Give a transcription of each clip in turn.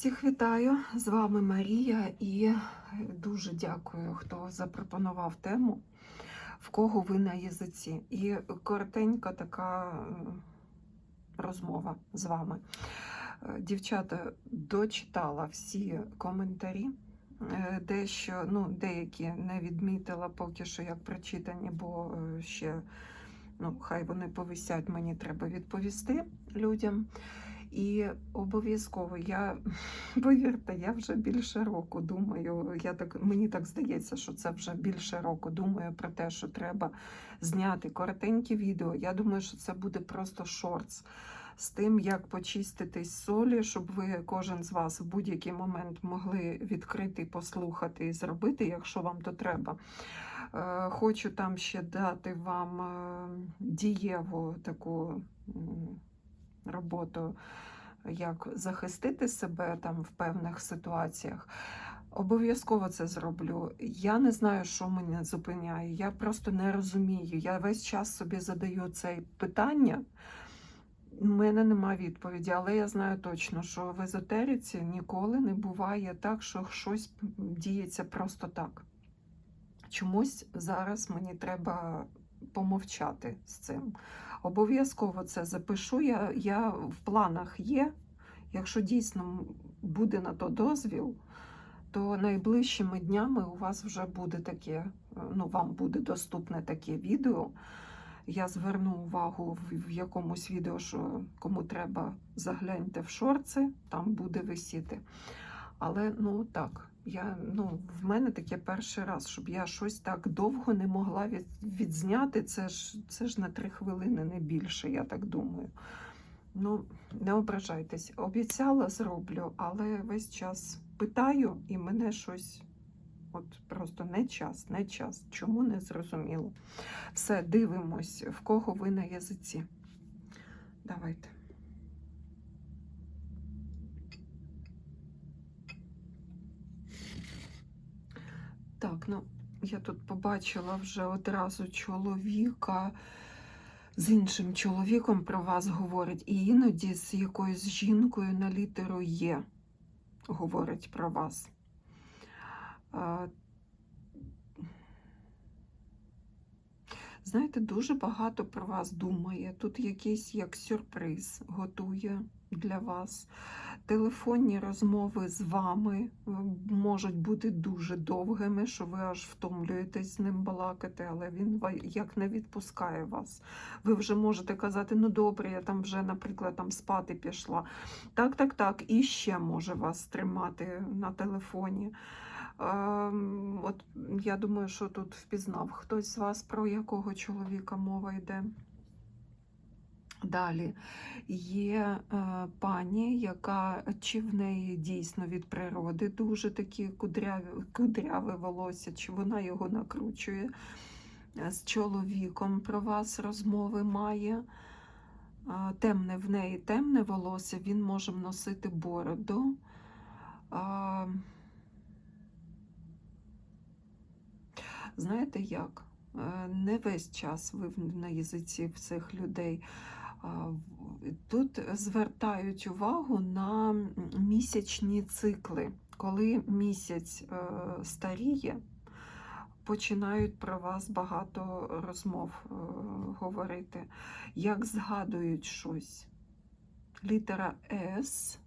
Всіх вітаю! З вами Марія і дуже дякую, хто запропонував тему, в кого ви на язиці. І коротенька така е, розмова з вами. Е, Дівчата дочитала всі коментарі. Е, Дещо, ну, деякі не відмітила поки що як прочитані, бо е, ще ну, хай вони повисять, мені треба відповісти людям. І обов'язково я повірте, я вже більше року думаю. Я так мені так здається, що це вже більше року. Думаю про те, що треба зняти коротенькі відео. Я думаю, що це буде просто шортс з тим, як почиститись солі, щоб ви кожен з вас в будь-який момент могли відкрити, послухати і зробити, якщо вам то треба. Е, Хочу там ще дати вам е, дієву таку. роботу, як захистити себе там в певних ситуаціях. Обов'язково це зроблю. Я не знаю, що мене зупиняє. Я просто не розумію. Я весь час собі задаю це питання. У мене немає відповіді, але я знаю точно, що в езотериці ніколи не буває так, що щось діється просто так. Чомусь зараз мені треба помовчати з цим. Обов'язково це запишу. Я, я в планах є. Якщо дійсно буде на то дозвіл, то найближчими днями у вас вже буде таке, ну, вам буде доступне таке відео. Я зверну увагу в, якомусь відео, що кому треба, загляньте в шорти, там буде висіти. Але ну так, я, ну, в мене таке перший раз, щоб я щось так довго не могла від, відзняти. Це ж, це ж на три хвилини, не більше, я так думаю. Ну, не ображайтесь. Обіцяла, зроблю, але весь час питаю, і мене щось. От просто не час, не час. Чому не зрозуміло? Все, дивимось, в кого ви на язиці. Давайте. Ну я тут побачила вже одразу чоловіка з іншим чоловіком про вас говорить, і іноді з якоюсь жінкою на літеру Є говорить про вас. Знаєте, дуже багато про вас думає. Тут якийсь як сюрприз готує для вас. Телефонні розмови з вами е, можуть бути дуже довгими, що ви аж втомлюєтесь з ним балакати, але він як не відпускає вас. Ви вже можете казати, ну добре, я там вже, наприклад, там спати пішла. Так, так, так, і ще може вас тримати на телефоні. Ем, От я думаю, що тут впізнав хтось з вас, про якого чоловіка мова йде. Далі є е, пані, яка чи в неї дійсно від природи дуже такі кудряві, кудряве волосся, чи вона його накручує. Е, З чоловіком про вас розмови має. Е, Темне в неї темне волосся, він може носити бороду. А, Знаєте як? Е, Не весь час ви на язиці в цих людей. Тут звертають увагу на місячні цикли. Коли місяць е, старіє, починають про вас багато розмов е, говорити, як згадують щось. Літера С.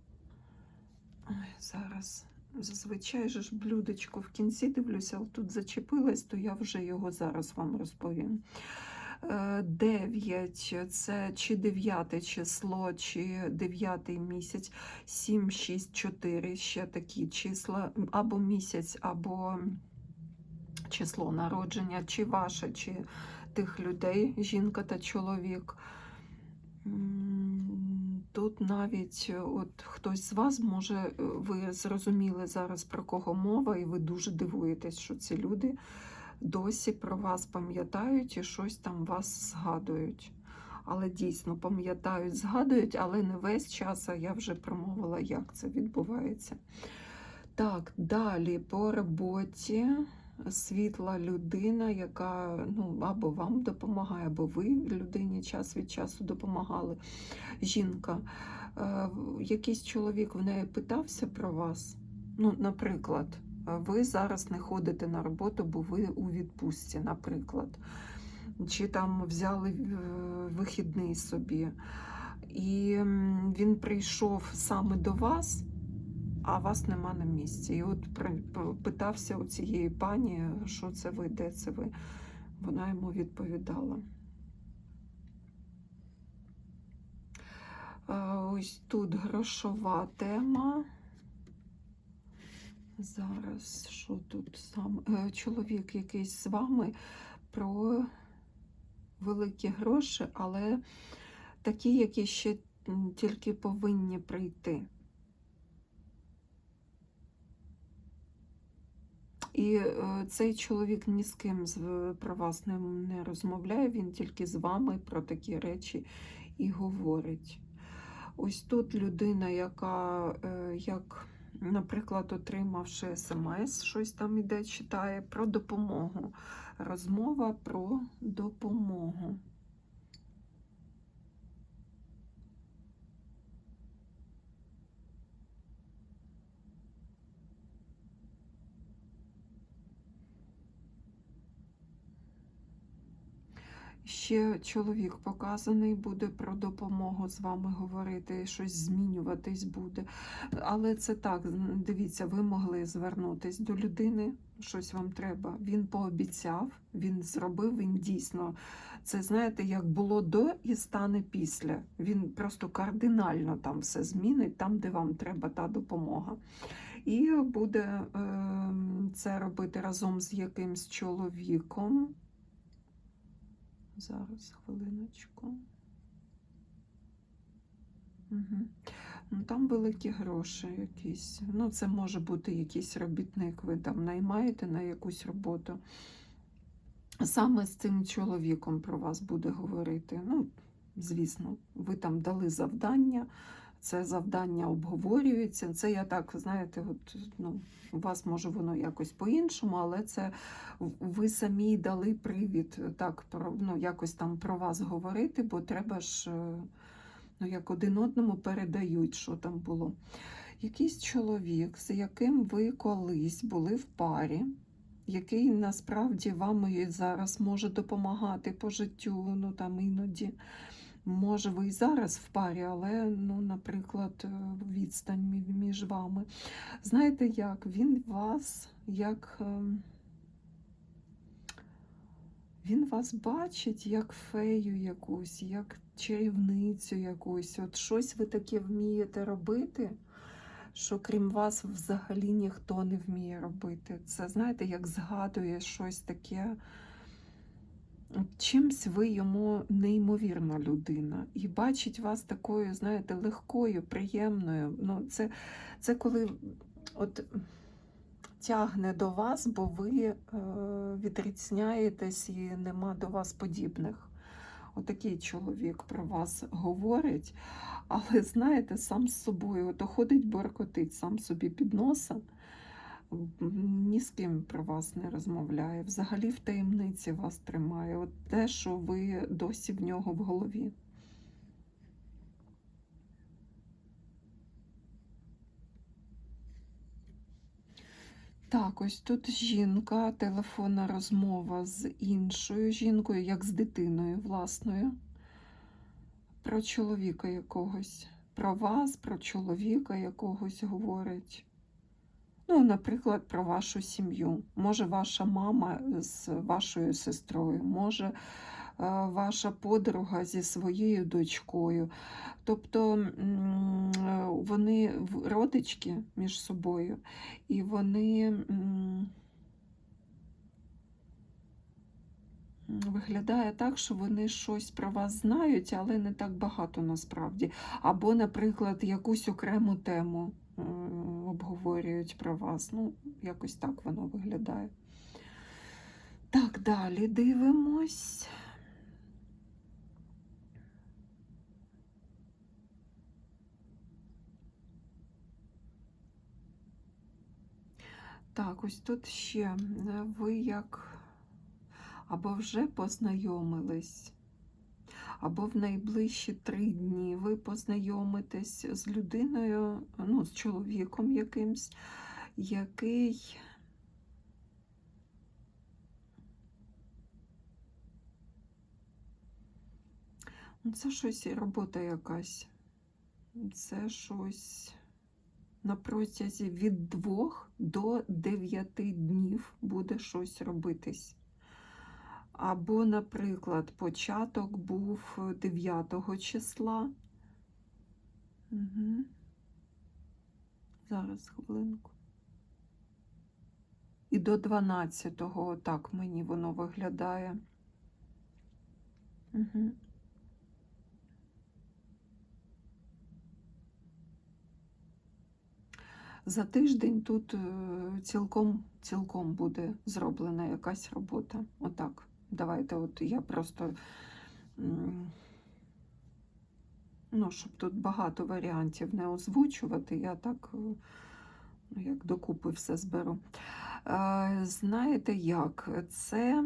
Зараз. Зазвичай ж блюдечко в кінці дивлюся, але тут зачепилась, то я вже його зараз вам розповім. Е, Дев'ять це чи дев'яте число, чи дев'ятий місяць, сім, шість, чотири, ще такі числа, або місяць, або число народження, чи ваше, чи тих людей, жінка та чоловік. Тут навіть е, от хтось з вас може, е, ви зрозуміли зараз про кого мова, і ви дуже дивуєтесь, що ці люди досі про вас пам'ятають і щось там вас згадують. Але дійсно пам'ятають, згадують, але не весь час, а я вже промовила, як це відбувається. Так, далі по роботі світла людина, яка ну, або вам допомагає, або ви людині час від часу допомагали. Жінка Е, Якийсь чоловік в неї питався про вас. Ну, наприклад, ви зараз не ходите на роботу, бо ви у відпустці, наприклад. Чи там взяли е, вихідний собі. І він прийшов саме до вас, а вас нема на місці. І от питався у цієї пані, що це ви, де це ви. Вона йому відповідала. Е, Ось тут грошова тема. Зараз що тут сам е, чоловік якийсь з вами про великі гроші, але такі, які ще тільки повинні прийти. І е, цей чоловік ні з ким про вас не, не розмовляє, він тільки з вами про такі речі і говорить. Ось тут людина, яка, е, як, наприклад, отримавши смс, щось там іде, читає про допомогу. Розмова про допомогу. Ще чоловік показаний буде про допомогу з вами говорити, щось змінюватись буде. Але це так, дивіться, ви могли звернутись до людини, щось вам треба. Він пообіцяв, він зробив, він дійсно. Це знаєте, як було до і стане після. Він просто кардинально там все змінить, там, де вам треба та допомога. І буде е, це робити разом з якимсь чоловіком. Зараз, хвилиночку. Угу. Ну, там великі гроші якісь. Ну, це може бути якийсь робітник, ви там наймаєте на якусь роботу. Саме з цим чоловіком про вас буде говорити. Ну, звісно, ви там дали завдання, це завдання обговорюється. Це я так, знаєте, от, ну, у вас може воно якось по-іншому, але це ви самі дали привід так, про, ну, якось там про вас говорити, бо треба ж, е, ну, як один одному передають, що там було. Якийсь чоловік, з яким ви колись були в парі, який насправді вам і зараз може допомагати по життю, ну там іноді. Може, ви і зараз в парі, але, ну, наприклад, е, відстань між вами. Знаєте як? Він вас як. ем, Він вас бачить як фею якусь, як чарівницю якусь. От щось ви таке вмієте робити, що крім вас взагалі ніхто не вміє робити. Це, знаєте, як згадує щось таке. Чимсь ви йому неймовірна людина. І бачить вас такою, знаєте, легкою, приємною. Ну, це, це коли от тягне до вас, бо ви е, відрізняєтесь і нема до вас подібних. Отакий чоловік про вас говорить, але знаєте, сам з собою ото ходить боркотить, сам собі під носа, ні з ким про вас не розмовляє, взагалі в таємниці вас тримає. От те, що ви досі в нього в голові. Так, ось тут жінка, телефонна розмова з іншою жінкою, як з дитиною власною. Про чоловіка якогось. Про вас, про чоловіка якогось говорить. Ну, наприклад, про вашу сім'ю. Може, ваша мама з вашою сестрою, може, е, ваша подруга зі своєю дочкою. Тобто е, вони родички між собою, і вони виглядає так, що вони щось про вас знають, але не так багато насправді. Або, наприклад, якусь окрему тему обговорюють про вас. Ну, якось так воно виглядає. Так, далі дивимось. Так, ось тут ще е, ви як або вже познайомились, або в найближчі три дні ви познайомитесь з людиною, ну, з чоловіком якимсь, який. Ну, Це щось робота якась. Це щось на протязі від двох до дев'яти днів буде щось робитись. Або, наприклад, початок був 9 числа. Угу. Зараз хвилинку. І до 12-го так мені воно виглядає. Угу. За тиждень тут е, цілком, цілком буде зроблена якась робота. Отак. Давайте, от я просто, ну, щоб тут багато варіантів не озвучувати, я так, е, ну, як докупи все зберу. Е, Знаєте як? Це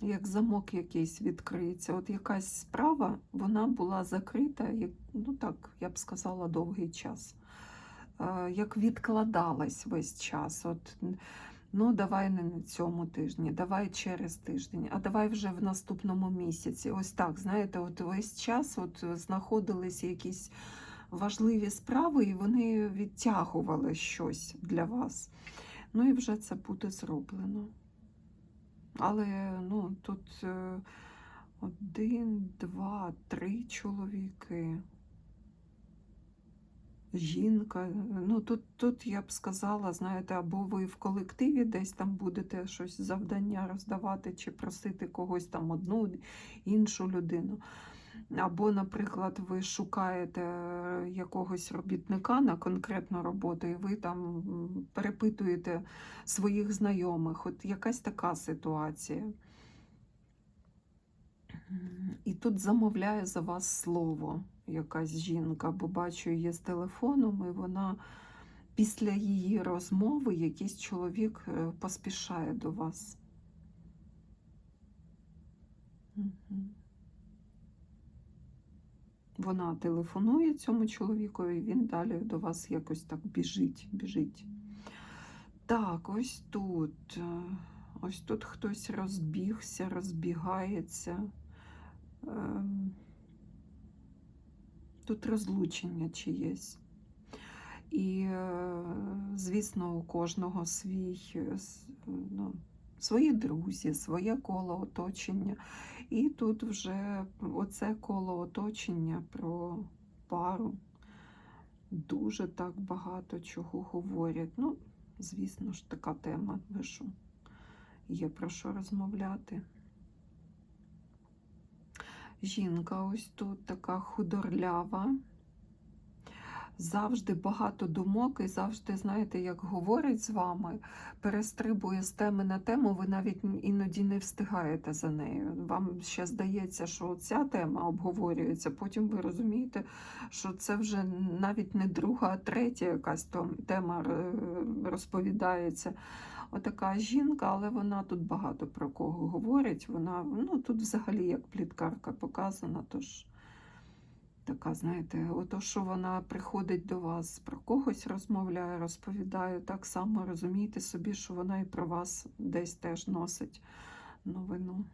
як замок якийсь відкриється. От якась справа, вона була закрита, ну так, я б сказала, довгий час. Е, Як відкладалась весь час. От, ну, давай не на цьому тижні, давай через тиждень, а давай вже в наступному місяці. Ось так, знаєте, от весь час от знаходились якісь важливі справи, і вони відтягували щось для вас. Ну і вже це буде зроблено. Але ну, тут е, один, два, три чоловіки. Жінка. Ну, тут, тут я б сказала, знаєте, або ви в колективі десь там будете щось завдання роздавати, чи просити когось там одну іншу людину. Або, наприклад, ви шукаєте якогось робітника на конкретну роботу, і ви там перепитуєте своїх знайомих. От якась така ситуація. І тут замовляє за вас слово якась жінка, бо бачу її з телефоном, і вона після її розмови якийсь чоловік е, поспішає до вас. Вона телефонує цьому чоловікові, він далі до вас якось так біжить, біжить. Так, ось тут. е, Ось тут хтось розбігся, розбігається. Тут розлучення чиєсь. І, е, звісно, у кожного свій, е, ну, свої друзі, своє коло оточення. І тут вже оце коло оточення про пару дуже так багато чого говорять. Ну, звісно ж, така тема, ви що, є про що розмовляти. Жінка ось тут така худорлява. Завжди багато думок, і завжди, знаєте, як говорить з вами, перестрибує з теми на тему, ви навіть іноді не встигаєте за нею. Вам ще здається, що ця тема обговорюється, потім ви розумієте, що це вже навіть не друга, а третя якась тема е, розповідається. Отака жінка, але вона тут багато про кого говорить. Вона ну, тут взагалі як пліткарка показана, тож. Така, знаєте, ото, що вона приходить до вас, про когось розмовляє, розповідає, так само розумієте собі, що вона і про вас десь теж носить новину.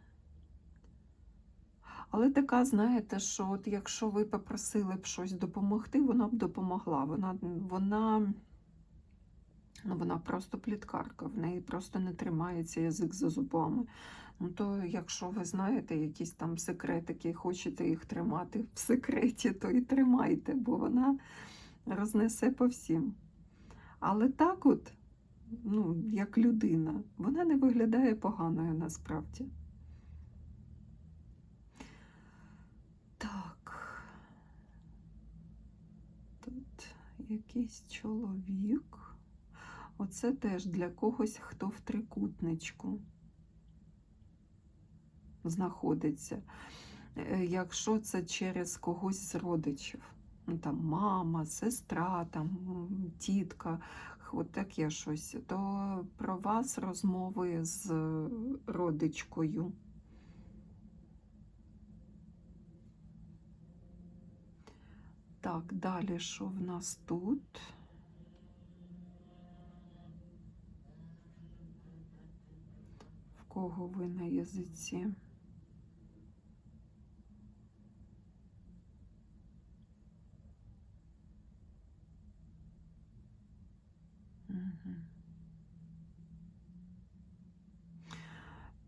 Але така, знаєте, що от якщо ви попросили б щось допомогти, вона б допомогла. Вона, вона, ну, вона просто пліткарка, в неї просто не тримається язик за зубами. Ну, то якщо ви знаєте якісь там секретики, хочете їх тримати в секреті, то і тримайте, бо вона рознесе по всім. Але так от, ну, як людина, вона не виглядає поганою насправді. Так. Тут якийсь чоловік. Оце теж для когось, хто в трикутничку знаходиться. Е, якщо це через когось з родичів, ну, там мама, сестра, там тітка, от таке щось, то про вас розмови з родичкою. Так, далі що в нас тут? Кого ви на язиці?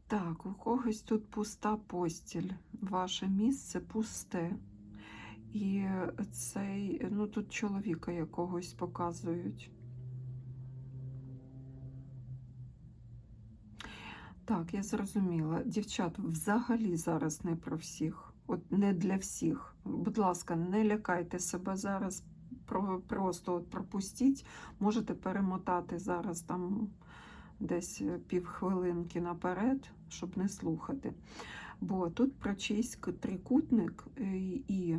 Так, у когось тут пуста постіль. Ваше місце пусте. І цей, ну тут чоловіка якогось показують. Так, я зрозуміла. Дівчат, взагалі зараз не про всіх. От не для всіх. Будь ласка, не лякайте себе зараз. Просто от пропустіть. Можете перемотати зараз там десь півхвилинки наперед, щоб не слухати. Бо тут про чийсь трикутник е, і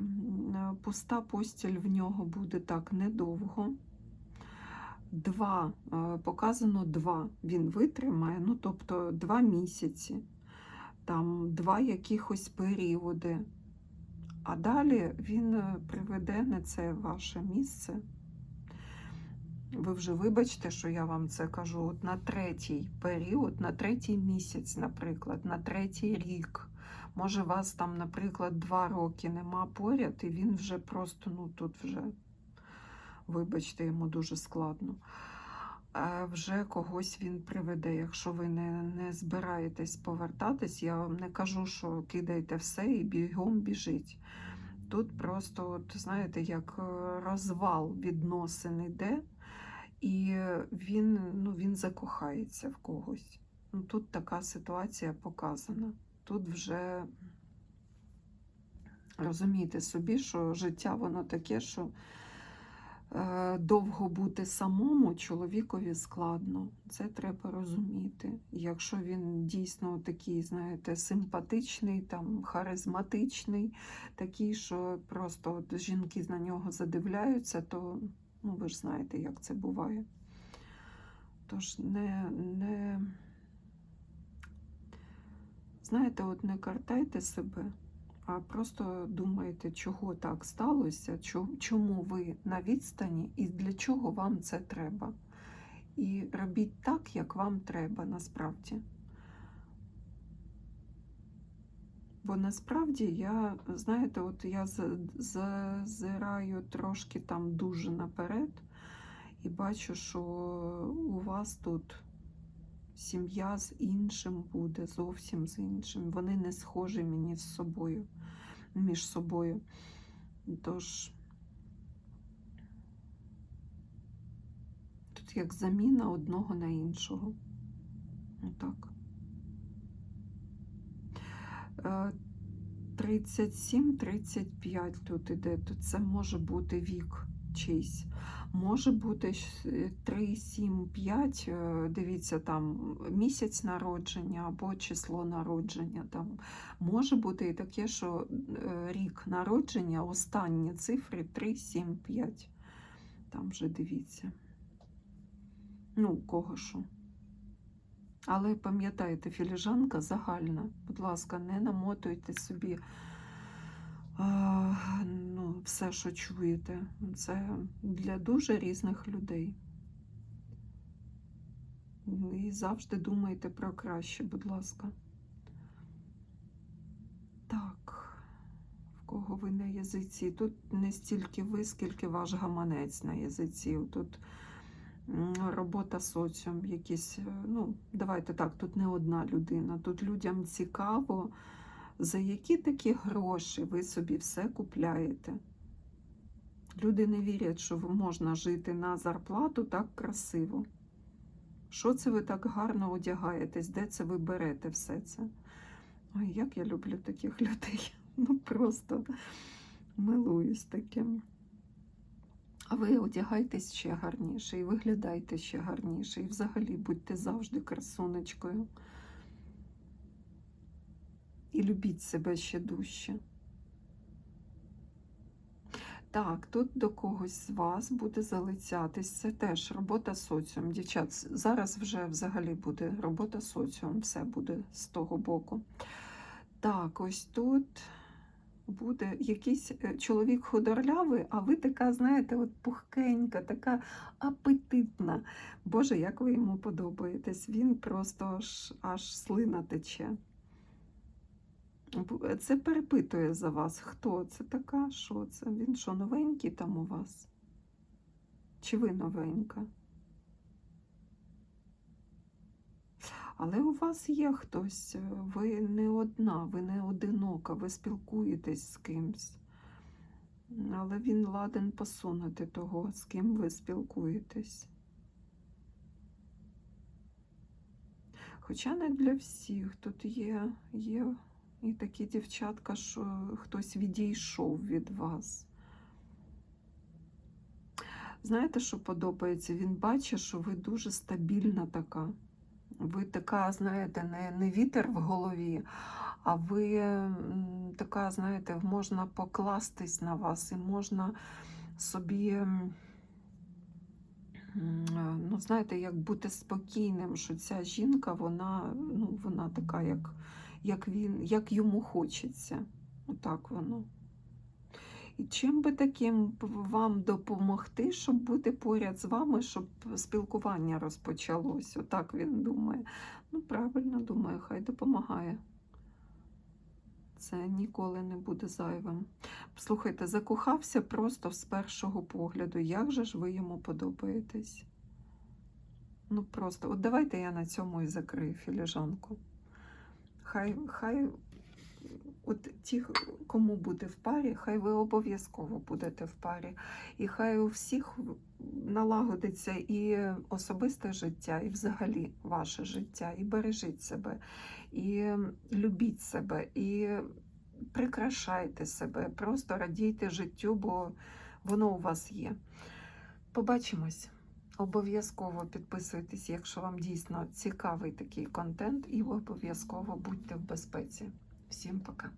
пуста постіль в нього буде так недовго. Два, е, показано два. Він витримає, ну тобто два місяці, там два якихось періоди. А далі він е, приведе на це ваше місце. Ви вже вибачте, що я вам це кажу. От на третій період, на третій місяць, наприклад, на третій рік. Може, вас там, наприклад, два роки нема поряд, і він вже просто, ну тут вже, вибачте, йому дуже складно. Вже когось він приведе. Якщо ви не, не збираєтесь повертатись, я вам не кажу, що кидайте все і бігом біжить. Тут просто, от, знаєте, як е, розвал відносин іде, і він, ну, він закохається в когось. Ну, тут така ситуація показана. Тут вже розумійте собі, що життя воно таке, що довго бути самому чоловікові складно. Це треба розуміти. Якщо він дійсно такий, знаєте, симпатичний, там, харизматичний, такий, що просто от жінки на нього задивляються, то ну, ви ж знаєте, як це буває. Тож не, не знаєте, от не картайте себе, просто думайте, чого так сталося, чому ви на відстані і для чого вам це треба. І робіть так, як вам треба насправді. Бо насправді я, знаєте, от я зазираю трошки там дуже наперед і бачу, що у вас тут сім'я з іншим буде, зовсім з іншим. Вони не схожі мені з собою, між собою. Тож тут як заміна одного на іншого. Отак. Е, 37-35 тут іде, то це може бути вік чийсь. Може бути 3, 7, 5, е, дивіться, там місяць народження або число народження. Там. Може бути і таке, що е, рік народження, останні цифри 3, 7, 5. Там вже дивіться. Ну, кого що. Але пам'ятайте, філіжанка загальна. Будь ласка, не намотуйте собі все, що чуєте. Це для дуже різних людей. І завжди думайте про краще, будь ласка. Так, в кого ви на язиці? Тут не стільки ви, скільки ваш гаманець на язиці. Тут робота соціум, якісь, е, ну, давайте так, тут не одна людина. Тут людям цікаво, за які такі гроші ви собі все купляєте. Люди не вірять, що можна жити на зарплату так красиво. Що це ви так гарно одягаєтесь? Де це ви берете все це? Ой, як я люблю таких людей. Ну просто милуюсь таким. А ви одягайтесь ще гарніше і виглядайте ще гарніше. І взагалі будьте завжди красунечкою. І любіть себе ще дужче. Так, тут до когось з вас буде залицятись. Це теж робота соціум. Дівчат, зараз вже взагалі буде робота соціум, все буде з того боку. Так, ось тут буде якийсь е, чоловік худорлявий, а ви така, знаєте, от пухкенька, така апетитна. Боже, як ви йому подобаєтесь. Він просто аж, аж слина тече. Бу- Це перепитує за вас. Хто це така? Що це? Він що, новенький там у вас? Чи ви новенька? Але у вас є хтось, е, ви не одна, ви не одинока, ви спілкуєтесь з кимсь. Але він ладен посунути того, з ким ви спілкуєтесь. Хоча не для всіх. Тут є, є і такі дівчатка, що хтось відійшов від вас. Знаєте, що подобається? Він бачить, що ви дуже стабільна така. Ви така, знаєте, не, не вітер в голові, а ви така, знаєте, можна покластись на вас і можна собі, ну, знаєте, як бути спокійним, що ця жінка, вона, ну, вона така, як, як він, як йому хочеться. Отак воно. І чим би таким вам допомогти, щоб бути поряд з вами, щоб спілкування розпочалось? Отак він думає. Ну, правильно думаю, хай допомагає. Це ніколи не буде зайвим. Слухайте, закохався просто з першого погляду. Як же ж ви йому подобаєтесь? Ну просто, от давайте я на цьому і закрию філіжанку. Хай, хай от ті, кому буде в парі, хай ви обов'язково будете в парі. І хай у всіх налагодиться і особисте життя, і взагалі ваше життя. І бережіть себе, і любіть себе, і прикрашайте себе, просто радійте життю, бо воно у вас є. Побачимось. Обов'язково підписуйтесь, якщо вам дійсно цікавий такий контент, і обов'язково будьте в безпеці. Всім пока.